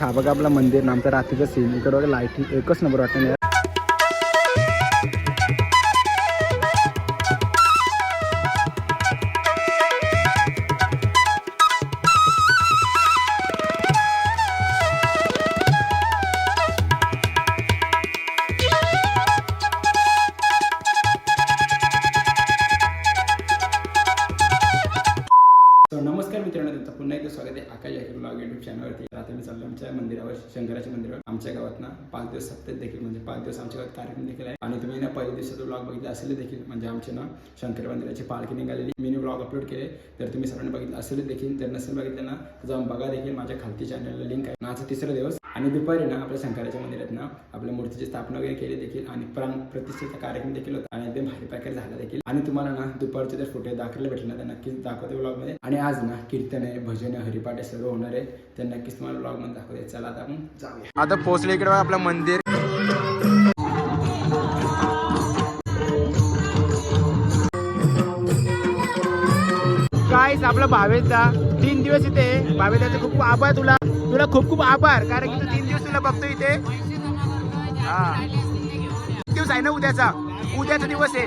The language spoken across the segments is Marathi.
हा बघा आपला मंदिर नामचा रात्रीचं सीन इकडे बघा लाईटिंग एकच नंबर वाटतं. गावात ना? पाच दिवस सप्ताह देखील म्हणजे पाच दिवस आमच्या गावात कार्यक्रम देखील आहे. आणि तुम्ही ना पहिल्या दिवसाचा ब्लॉग बघितला असेल देखील म्हणजे आमचे ना शंकर मंदिराची पालखी निघालेली. मी ब्लॉग अपलोड केले. तर तुम्ही सर्वांनी बघितलं असेल देखील जर नसेल बघितलं ना जाऊन बघा देखील. माझ्या खालती चॅनलला लिंक आहे. माझा तिसरा दिवस. आणि दुपारी ना आपल्या शंकराच्या मंदिरात ना आपल्या मूर्तीची स्थापना वगैरे केली देखील आणि प्राण प्रतिष्ठेचा कार्यक्रम देखील होता. आणि एकदम भारी प्रकारे झाला देखील. आणि तुम्हाला ना दुपारचे जर फोटो दाखवले भेटले ना तर नक्कीच दाखवते ब्लॉगमध्ये आणि आज ना कीर्तन आहे भजन आहे हरिपाठ सर्व होणार आहे. तर नक्कीच तुम्हाला ब्लॉगमध्ये दाखवते. चला आता आपण जाऊया. आता पोहोचले इकडे आपलं मंदिर. आपला भावेचा तीन दिवस इथे भावेचा खूप खूप आभार तुला. तुला खूप खूप आभार कारण की तू तीन दिवस तुला बघतो इथे. हा. दिवस आहे ना उद्याचा? उद्याचा दिवस आहे.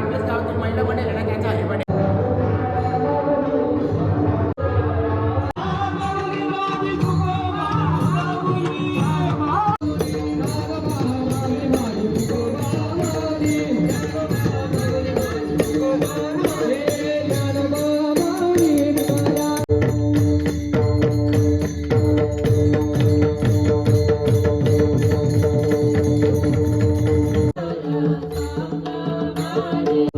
देखील म्हणजे ते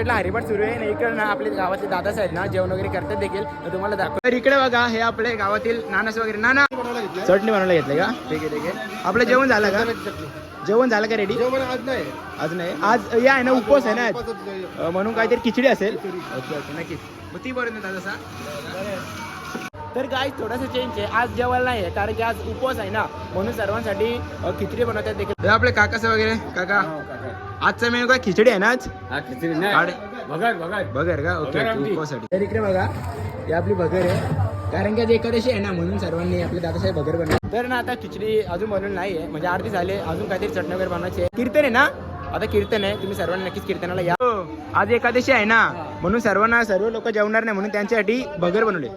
साईडला हरिपाठ सुरू आहे आणि इकडे ना आपले गावातले दादा आहेत ना जेवण वगैरे करतात देखील. तर तुम्हाला दाखव तर इकडे बघा हे आपले गावातील नानास वगैरे. नाना चटणी बनवायला घेतलं का? ठीक आहे ठीक आहे. आपलं जेवण झालं का? जेवण झालं का रेडी आज नाही. आज नाही. आज या आहे ना उपवास आहे ना म्हणून काहीतरी खिचडी असेल. ओके ओके नक्कीच ती देतात तसा तर काय थोडासा चेंज आहे. आज जेवायला नाही आहे कारण की आज उपवास आहे ना. म्हणून सर्वांसाठी खिचडी बनवतात देखील. हे आपले काकाचं वगैरे. काका. आजचा मेनू काय? खिचडी आहे ना आज? हा खिचडी आड- बघा बघा बगर का? ओके. उपवासाठी तर इकडे बघा ही आपली बगर आहे. कारण की आज एकादशी आहे ना म्हणून सर्वांनी आपले दादासाहेब बगर बनवले. तर ना आता खिचडी अजून बनवली नाही आहे. म्हणजे अर्धी झाले अजून काहीतरी चटणी वगैरे बनवायची आहे. कीर्तन आहे ना? आता कीर्तन आहे. तुम्ही सर्वांनी नक्कीच कीर्तनाला या. हो, आज एकादशी आहे ना. म्हणून सर्वांना सर्व लोक जेवणार नाही म्हणून त्यांच्यासाठी बगर बनवले.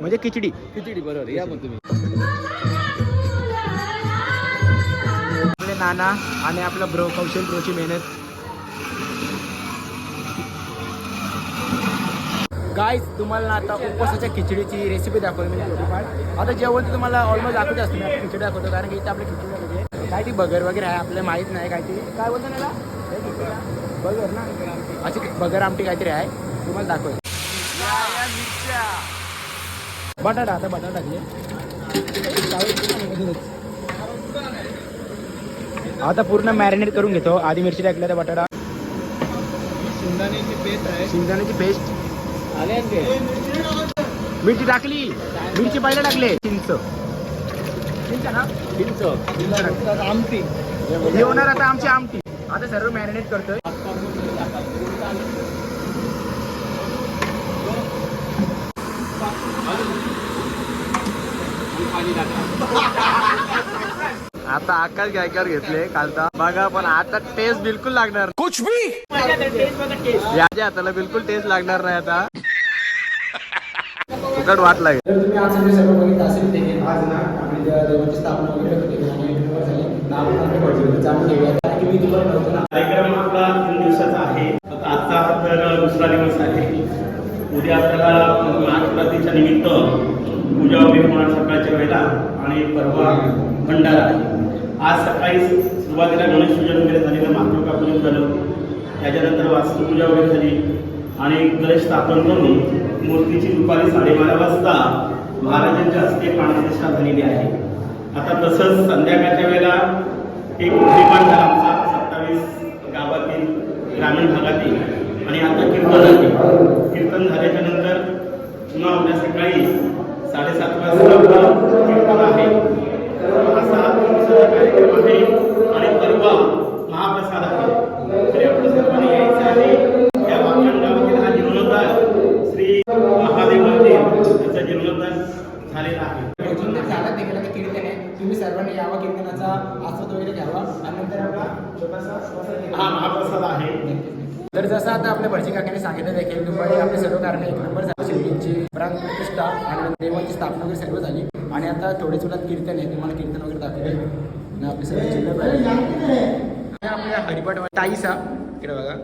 म्हणजे खिचडी. खिचडी बरोबर. या मग तुम्ही. नाना आणि आपलं ब्रो कौशल ब्रोची मेहनत. गाईज तुम्हाला ना आता उपवासाच्या खिचडीची रेसिपी दाखवली म्हणजे थोडीफार. आता जेवण तुम्हाला ऑलमोस्ट दाखवते असतो मी खिचडी दाखवतो कारण की इथे आपली खिचडी म्हणजे काय ती बगर वगैरे आहे आपल्याला माहीत नाही काहीतरी काय बोलतो ना बगर ना? अशी बगर आमटी काहीतरी आहे. तुम्हाला दाखवतो. बटाटा आता बटाटा घे आता पूर्ण मॅरिनेट करून घेतो. आधी मिरची टाकल्या तर बटाटा. शेंगदाण्याची पेस्ट आहे. शेंगदाण्याची पेस्ट. आले मिरची टाकली. मिरची पहिला टाकले. चिंच. चिंच ना? चिंच. आमटी. हे होणार आता आमची आमटी. आता सर्व मॅरिनेट करतोय. पाणी टाका. आता आकाश गायकर घेतले कालचा बघा पण आता टेस्ट बिलकुल लागणार. कुछ भी! याच्या हाताला बिलकुल टेस्ट लागणार नाही आता. फुकट वाट लागेल. तर तुम्ही आज सगळे सर्व बघितलं असेल देखील आज ना आपली ज्या देवाची स्थापना वगैरे होते आणि युट्यूबवर झाली नाव आपल्या भटजीवर जाणून घेऊया. कारण की मी तुम्हाला नव्हतो ना कार्यक्रम आपला तीन दिवसाचा आहे. आजचा तर दुसरा दिवस आहे. उद्या आपल्याला महाशिवरात्रीच्या निमित्त पूजा वगैरे होणार सकाळच्या वेळेला आणि परवा भंडारा आहे. आज सकाळी सुरुवातीला गणेश पूजन वगैरे झालेलं महाप्रभा पूजन झालं त्याच्यानंतर वास्तुपूजा वगैरे झाली. आणि गणेश स्थापन करून मूर्तीची दुपारी साडेबारा वाजता महाराजांच्या हस्ते प्राणप्रतिष्ठा झालेली आहे. आता तसंच संध्याकाळच्या वेळेला एक परिपाठ झाला आमचा सत्तावीस गावातील ग्रामीण भागातील आणि आता कीर्तन आहे कीर्तन झाल्याच्यानंतर पुन्हा उद्या सकाळी साडेसात वाजता कीर्तन आहे. आहे आणि परवा महाप्रसाद आहे. तरी आपण सर्वांनी यायचं आहे. या वाकण गावातील हा जीर्णोद्धार श्री महादेव मंदिर त्याचा जीर्णोद्धार झालेला आहे. अजून तर झालं देखील आता कीर्तन आहे तुम्ही सर्वांनी यावा कीर्तनाचा आस्वाद वगैरे घ्यावा. आणि नंतर आपला छोटासा प्रसाद घेऊया. हा महाप्रसाद आहे. तर जसं आता आपल्या भटजी काकाने सांगितलं देखील दुपारी आपले सर्व कारणे एक नंबर शिवजींची प्राण प्रतिष्ठा आणि देवाची स्थापना वगैरे सर्व झाली. आणि आता थोडेच वेळात कीर्तन आहे. तुम्हाला कीर्तन वगैरे दाखवेल आणि आपले आपल्या हरिपाठ इकडे बघा.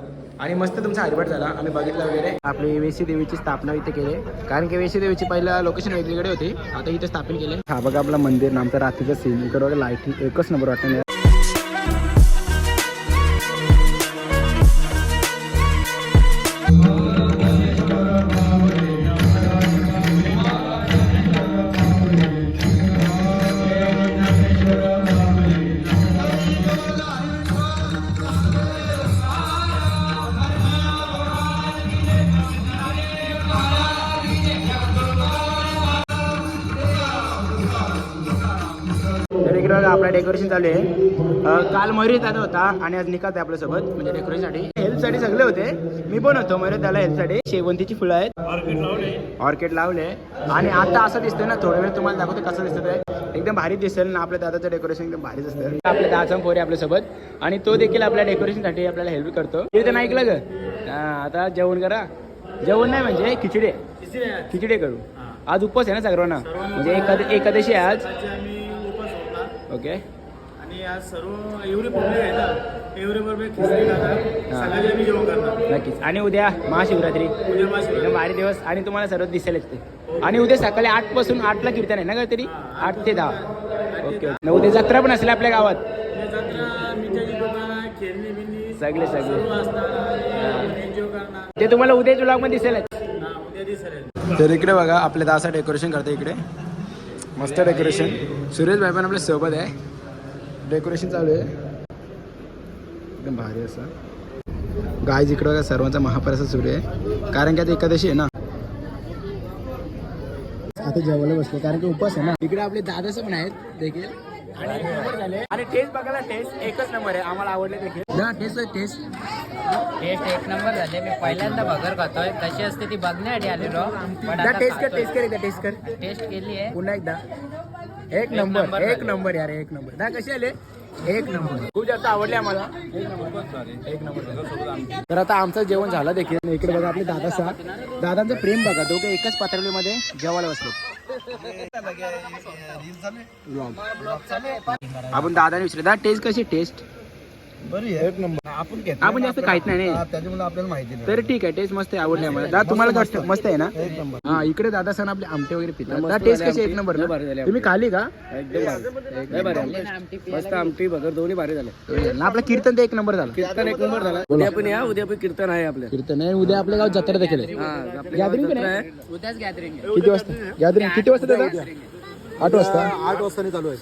आणि मस्त तुमचा हरिपाठ झाला. आम्ही बघितलं वगैरे. आपली वेशी देवीची स्थापना इथे केली. कारण की वेशी देवीची पहिला लोकेशन वेगळीकडे होती. आता इथे स्थापन केले. हा बघा आपला मंदिर नामचा रात्रीचं सीन इकडे बघा लाईटिंग एकच नंबर वाटतं. आपलं डेकोरेशन चालू आहे. काल मयुरी दादा होता आणि आज निकाल आहे आपल्यासोबत म्हणजे डेकोरेशनसाठी हेल्पसाठी सगळे होते. मी पण होतो मयुरी दादा हेल्पसाठी शेवंतीची फुलं आहेत. ऑर्किड लावले. आणि आता असं दिसतंय ना थोड्या वेळ तुम्हाला दाखवतो कसं दिसतं ते. एकदम भारी दिसेल ना आपल्या दादाचं डेकोरेशन एकदम भारीच असतं. आपल्या दादाचा पोरी आपल्यासोबत. आणि तो देखील आपल्या डेकोरेशनसाठी आपल्याला हेल्प करतो. कीर्तन ऐकलं ग. आता जेवण करा. जेवण नाही म्हणजे खिचडी. खिचडी करू. आज उपवास आहे ना सर्वांना? म्हणजे एकाद एकादशी आहे आज. ओके. आणि आज सर्व एवढे पब्लिक आहे ना एवढे बरोबर खिचडी खातात सगळ्यांनी आम्ही जेवण करणार. नक्कीच. आणि उद्या महाशिवरात्री. उद्या महाशिवरात्री. एकदम भारी दिवस आणि तुम्हाला सर्व दिसेलच ते आणि उद्या सकाळी आठपासून आठला कीर्तन आहे ना काहीतरी? आठ ते दहा. Okay okay. उद्या जत्रा पण असेल आपल्या गावात. उद्या जत्रा मिठाची दुकानं खेळणी बिंदी सगळे सगळे. एन्जॉय करणार. ते तुम्हाला उद्याच्या ब्लॉगमध्ये दिसेलच. हा, उद्या दिसेल तर इकडे बघा आपल्या दासा डेकोरेशन करते इकडे. मस्त डेकोरेशन. सुरेश भाई पण आपल्यासोबत आहे. डेकोरेशन चालू आहे. एकदम भारी असं. गाय इकडे बघा सर्वांचा महाप्रसाद सुरू आहे. कारण की आता एकादशी आहे ना. आता जेवायला बसले कारण की उपवास आहे ना. इकडे आपले दादाचं पण आहेत देखील. आणि टेस्ट बघायला टेस्ट एकच नंबर आहे. आम्हाला आवडले देखील. ना टेस्ट टेस्ट. टेस्ट एक नंबर झाले. मी पहिल्यांदा भगर खातोय. कशी असते ती बघण्यासाठी आलेलो. पण आता टेस्ट कर खातोय. टेस्ट कर एकदा टेस्ट कर. टेस्ट केली आहे. पुन्हा एकदा. एक नंबर नंबर एक झाले. नंबर यार एक नंबर. ना कसे आले? एक नंबर. खूप जास्त आवडले आम्हाला. एक नंबर. तर आता आमचं जेवण झालं देखील. इकडे बघा आपले दादा सहा दादांचं प्रेम बघा. दोघे एकच पातळीमध्ये जेवायला बसले आपण दादाने विचारलं दादा टेस्ट कशी टेस्ट बरी एक नंबर. आपण घेत आपण जास्त खायत नाही नाही. त्याच्यामुळे आपल्याला माहिती नाही. तर ठीक आहे टेस्ट मस्त आहे आवडली आम्हाला दादा तुम्हाला काय वाटतं मस्त. आहे ना? हा इकडे दादा सण आपले आमटे वगैरे पितात. दादा टेस्ट कशी एक नंबर ना? तुम्ही खाली का? मस्त आमटी बघर दोन्ही भारी झाले. आपलं कीर्तन ते एक नंबर झालं. कीर्तन एक नंबर झाला. उद्या पण या उद्या पण कीर्तन आहे आपल्या कीर्तन आहे. उद्या आपल्या गावात जत्रा देखील आहे. हा, आपल्या गावात जत्रा आहे. किती वाजता? गॅदरिंग किती वाजता दादा? आठ वाजता? आठ वाजता चालू आहे.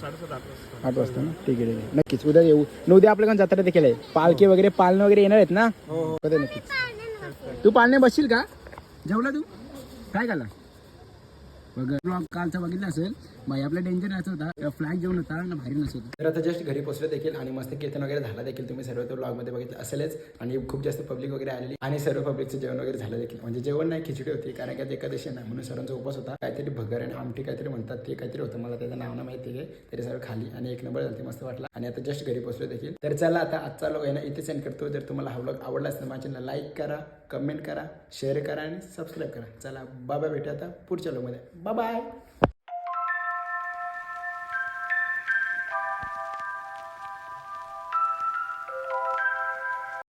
आठ वाजता ना? ठीक आहे ठीक आहे. नक्कीच. उद्या येऊ. न उद्या आपल्या गावात जत्रा देखील आहे. पालखी वगैरे पालणं वगैरे येणार आहेत ना? कधी नक्कीच. तू पालणे बसशील का? जेवला तू? काय खाल्ला ब्लॉग कालचा बघितला असेल. भाई आपला डेंजर असं होता फ्लॅग जेवण होता आणि भारी नसत तर आता जस्ट घरी पोहोचलो देखील आणि मस्त कीर्तन वगैरे झाला देखील. तुम्ही सर्व तो ब्लॉगमध्ये बघितलं असेलच. आणि खूप जास्त पब्लिक वगैरे आलेली आणि सर्व पब्लिकचं जेवण वगैरे झालं देखील. म्हणजे जेवण नाही खिचडी होती कारण की एकादशी नाही म्हणून सर्वांचा उपास होता. काहीतरी भगर आणि आमटी काहीतरी म्हणतात ते काहीतरी होतं. मला त्याचं नाव नाही माहिती आहे. तरी सर्व खाली आणि एक नंबर झाली मस्त वाटला. आणि आता जस्ट घरी पोहोचलो देखील. तर चला आता आजचा लोक आहे ना इथे सेंड करतो. जर तुम्हाला हा व्लॉग आवडला असेल माझ्या चॅनल लाईक करा कमेंट करा शेअर करा आणि सबस्क्राईब करा. चला बाबा भेटा आता पुढच्या लोकमध्ये 拜拜